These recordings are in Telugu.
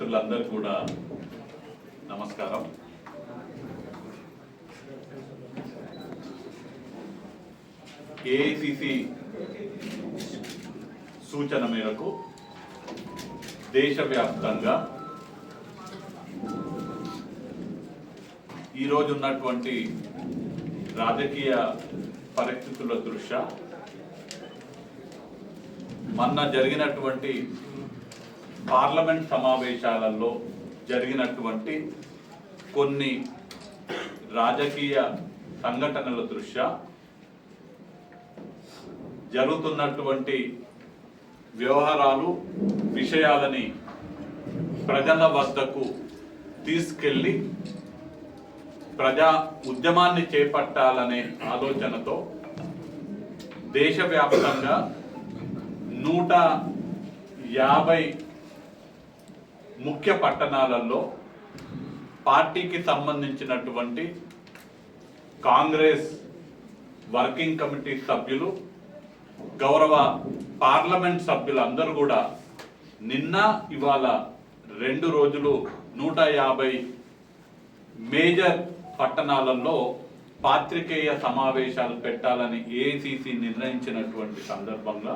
మిత్రులందరూ కూడా నమస్కారం. ఏఐసిసి సూచన మేరకు దేశవ్యాప్తంగా ఈరోజు ఉన్నటువంటి రాజకీయ పరిస్థితుల దృష్ట్యా మొన్న జరిగినటువంటి పార్లమెంట్ సమావేశాలలో జరిగినటువంటి కొన్ని రాజకీయ సంఘటనల దృష్ట్యా జరుగుతున్నటువంటి వ్యవహారాలు విషయాలని ప్రజల వద్దకు తీసుకెళ్ళి ప్రజా ఉద్యమాన్ని చేపట్టాలనే ఆలోచనతో దేశవ్యాప్తంగా నూట యాభై ముఖ్య పట్టణాలలో పార్టీకి సంబంధించినటువంటి కాంగ్రెస్ వర్కింగ్ కమిటీ సభ్యులు గౌరవ పార్లమెంట్ సభ్యులందరూ కూడా నిన్న ఇవాళ రెండు రోజులు నూట యాభై మేజర్ పట్టణాలలో పాత్రికేయ సమావేశాలు పెట్టాలని ఏసీసీ నిర్ణయించినటువంటి సందర్భంగా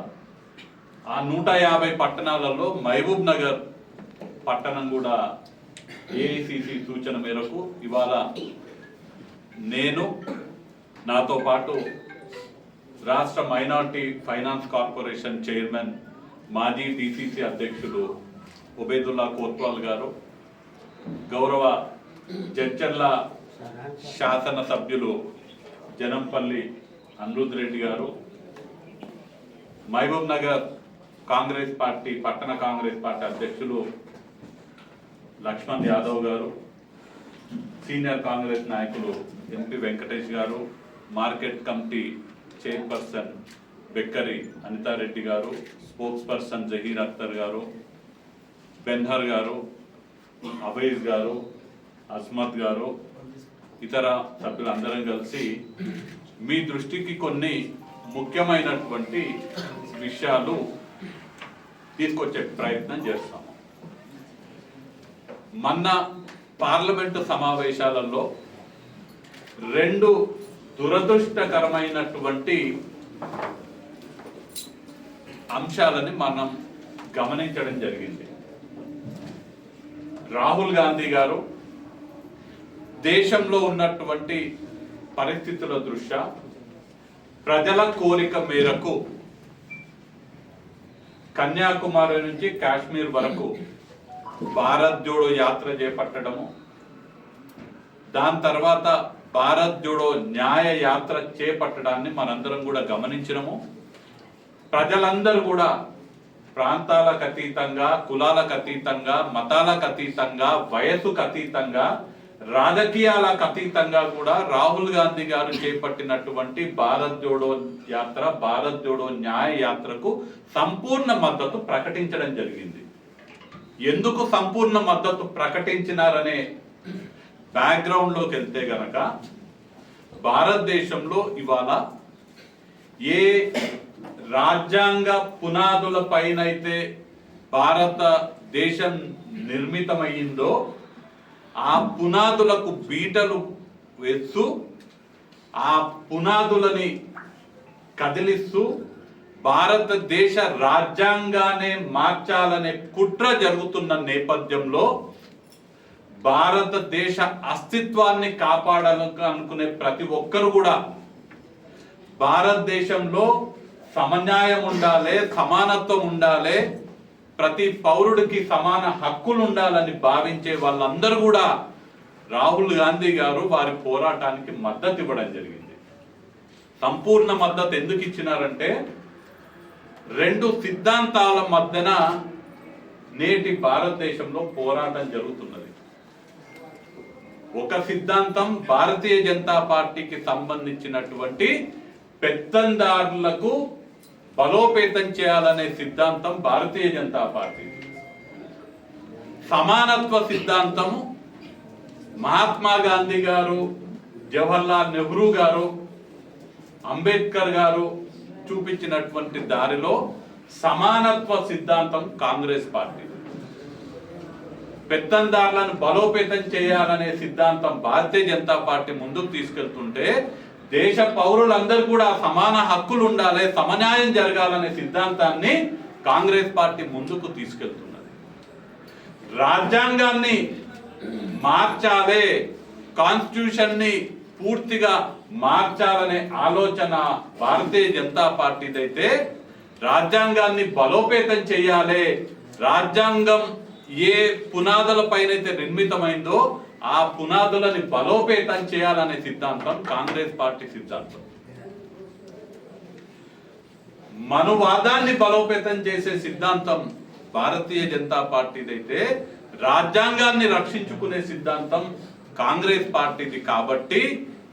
ఆ నూట యాభై పట్టణాలలో మహబూబ్ నగర్ పట్టణం కూడా ఏఐసిసి సూచన మేరకు ఇవాళ నేను నాతో పాటు రాష్ట్ర మైనార్టీ ఫైనాన్స్ కార్పొరేషన్ చైర్మన్ మాజీ డిసిసి అధ్యక్షులు ఉబేదుల్లా కోత్వాల్ గారు గౌరవ జడ్చర్ల శాసన సభ్యులు జనంపల్లి అనిరుద్ రెడ్డి గారు మహబూబ్ నగర్ కాంగ్రెస్ పార్టీ పట్టణ కాంగ్రెస్ పార్టీ అధ్యక్షులు లక్ష్మణ్ యాదవ్ గారు సీనియర్ కాంగ్రెస్ నాయకులు ఎంపీ వెంకటేష్ గారు market committee chairperson Bekkari Anitha Reddy గారు స్పోక్స్ పర్సన్ జహీర్ అఖ్తర్ గారు బెన్హర్ గారు అబైజ్ గారు అస్మత్ గారు ఇతర సభ్యులందరం కలిసి మీ దృష్టికి కొన్ని ముఖ్యమైనటువంటి విషయాలు తీసుకొచ్చే ప్రయత్నం చేస్తాం. మొన్న పార్లమెంటు సమావేశాలలో రెండు దురదృష్టకరమైనటువంటి అంశాలని మనం గమనించడం జరిగింది. రాహుల్ గాంధీ గారు దేశంలో ఉన్నటువంటి పరిస్థితుల దృష్ట్యా ప్రజల కోరిక మేరకు కన్యాకుమారి నుంచి కాశ్మీర్ వరకు భారత్ జోడో యాత్ర చేపట్టడము. దాని తర్వాత భారత్ జోడో న్యాయ యాత్ర చేపట్టడాన్ని మనందరం కూడా గమనించినము. ప్రజలందరూ కూడా ప్రాంతాలకు అతీతంగా కులాలకు అతీతంగా మతాలకు అతీతంగా వయసుకు అతీతంగా రాజకీయాలకు అతీతంగా కూడా రాహుల్ గాంధీ గారు చేపట్టినటువంటి భారత్ జోడో యాత్ర భారత్ జోడో న్యాయ యాత్రకు సంపూర్ణ మద్దతు ప్రకటించడం జరిగింది. ఎందుకు సంపూర్ణ మద్దతు ప్రకటించినారనే బ్యాక్గ్రౌండ్లోకి వెళ్తే గనక భారతదేశంలో ఇవాళ ఏ రాజ్యాంగ పునాదుల పైనైతే భారతదేశం నిర్మితమైందో ఆ పునాదులకు బీటలు వేస్తూ ఆ పునాదులని కదిలిస్తూ భారతదేశ రాజ్యాంగానే మార్చాలనే కుట్ర జరుగుతున్న నేపథ్యంలో భారతదేశ అస్తిత్వాన్ని కాపాడాలని అనుకునే ప్రతి ఒక్కరు కూడా భారతదేశంలో సమన్యాయం ఉండాలి సమానత్వం ఉండాలి ప్రతి పౌరుడికి సమాన హక్కులు ఉండాలని భావించే వాళ్ళందరూ కూడా రాహుల్ గాంధీ గారు వారి పోరాటానికి మద్దతు ఇవ్వడం జరిగింది. సంపూర్ణ మద్దతు ఎందుకు ఇచ్చినారంటే రెండు సిద్ధాంతాల మధ్యన నేటి భారతదేశంలో పోరాటం జరుగుతున్నది. ఒక సిద్ధాంతం భారతీయ జనతా పార్టీకి సంబంధించినటువంటి పెత్తందారులకు బలోపేతం చేయాలనే సిద్ధాంతం భారతీయ జనతా పార్టీ. సమానత్వ సిద్ధాంతము మహాత్మా గాంధీ గారు జవహర్లాల్ నెహ్రూ గారు అంబేద్కర్ గారు చూపించినటువంటి దారిలో సమానత్వ సిద్ధాంతం కాంగ్రెస్ పార్టీ. పెత్తందారులను బలోపేతం చేయాలనే సిద్ధాంతం భారతీయ జనతా పార్టీ ముందుకు తీసుకెళ్తుంటే దేశ పౌరులందరూ కూడా సమాన హక్కులు ఉండాలి సమన్యాయం జరగాలనే సిద్ధాంతాన్ని కాంగ్రెస్ పార్టీ ముందుకు తీసుకెళ్తున్నది. రాజ్యాంగాన్ని మార్చాలే కాన్స్టిట్యూషన్ని పూర్తిగా మార్చాలనే ఆలోచన భారతీయ జనతా పార్టీదైతే రాజ్యాంగాన్ని బలోపేతం చేయాలి. రాజ్యాంగం ఏ పునాదుల పైనైతే నిర్మితమైందో ఆ పునాదులని బలోపేతం చేయాలనే సిద్ధాంతం కాంగ్రెస్ పార్టీ సిద్ధాంతం. మనువాదాన్ని బలోపేతం చేసే సిద్ధాంతం భారతీయ జనతా పార్టీదైతే రాజ్యాంగాన్ని రక్షించుకునే సిద్ధాంతం కాంగ్రెస్ పార్టీది కాబట్టి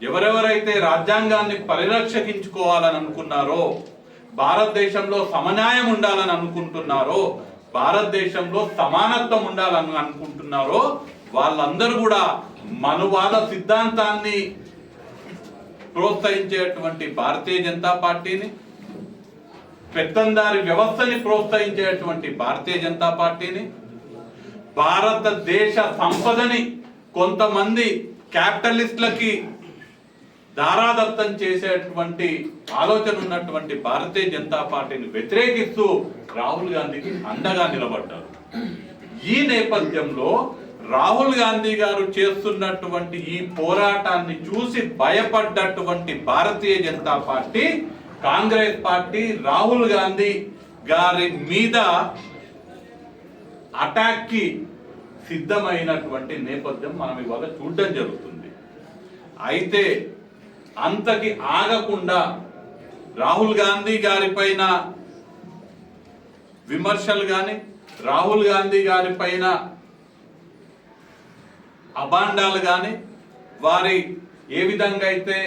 ఎవరెవరైతే రాజ్యాంగాన్ని పరిరక్షించుకోవాలని అనుకున్నారో భారతదేశంలో సమన్యాయం ఉండాలని అనుకుంటున్నారో భారతదేశంలో సమానత్వం ఉండాలని అనుకుంటున్నారో వాళ్ళందరూ కూడా మనువాద సిద్ధాంతాన్ని ప్రోత్సహించేటువంటి భారతీయ జనతా పార్టీని పెత్తందారి వ్యవస్థని ప్రోత్సహించేటువంటి భారతీయ జనతా పార్టీని భారతదేశ సంపదని కొంతమంది క్యాపిటలిస్టులకి దారాదత్తం చేసేటువంటి ఆలోచన ఉన్నటువంటి భారతీయ జనతా పార్టీని వ్యతిరేకిస్తూ రాహుల్ గాంధీకి అండగా నిలబడ్డారు. ఈ నేపథ్యంలో రాహుల్ గాంధీ గారు చేస్తున్నటువంటి ఈ పోరాటాన్ని చూసి భయపడ్డటువంటి భారతీయ జనతా పార్టీ కాంగ్రెస్ పార్టీ రాహుల్ గాంధీ గారి మీద అటాక్కి సిద్ధమైనటువంటి నేపథ్యం మనం ఇవాళ చూడడం జరుగుతుంది. అయితే అంతకి ఆగకుండా రాహుల్ గాంధీ గారి పైన విమర్శలు కానీ రాహుల్ గాంధీ గారి పైన అభాండాలు కానీ వారి ఏ విధంగా అయితే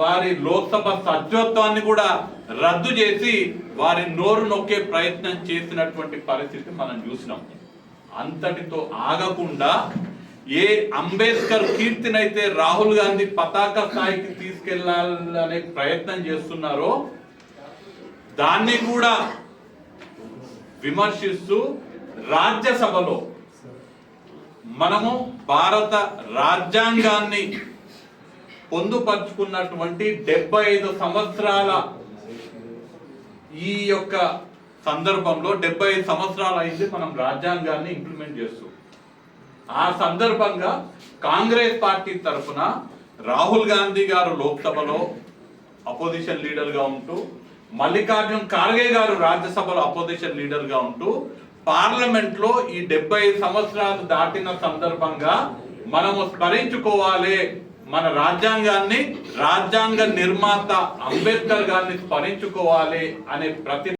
వారి లోక్సభ సభ్యత్వాన్ని కూడా రద్దు చేసి వారి నోరు నొక్కే ప్రయత్నం చేసినటువంటి పరిస్థితి మనం చూసినాం. అంతటితో ఆగకుండా ఏ అంబేద్కర్ కీర్తినైతే రాహుల్ గాంధీ పతాక స్థాయికి తీసుకెళ్ళాలనే ప్రయత్నం చేస్తున్నారో దాన్ని కూడా విమర్శిస్తూ రాజ్యసభలో మనము భారత రాజ్యాంగాన్ని పొందుపరుచుకున్నటువంటి డెబ్బై ఐదు సంవత్సరాల ఈ యొక్క సందర్భంలో డెబ్బై ఐదు సంవత్సరాలు అయింది మనం రాజ్యాంగాన్ని ఇంప్లిమెంట్ చేస్తూ. ఆ సందర్భంగా కాంగ్రెస్ పార్టీ తరఫున రాహుల్ గాంధీ గారు లోక్సభలో అపోజిషన్ లీడర్గా ఉంటూ మల్లికార్జున్ ఖార్గే గారు రాజ్యసభలో అపోజిషన్ లీడర్గా ఉంటూ పార్లమెంట్లో ఈ డెబ్బై సంవత్సరాలు దాటిన సందర్భంగా మనము స్మరించుకోవాలి. మన రాజ్యాంగాన్ని రాజ్యాంగ నిర్మాత అంబేద్కర్ గారిని స్మరించుకోవాలి అనే ప్రతి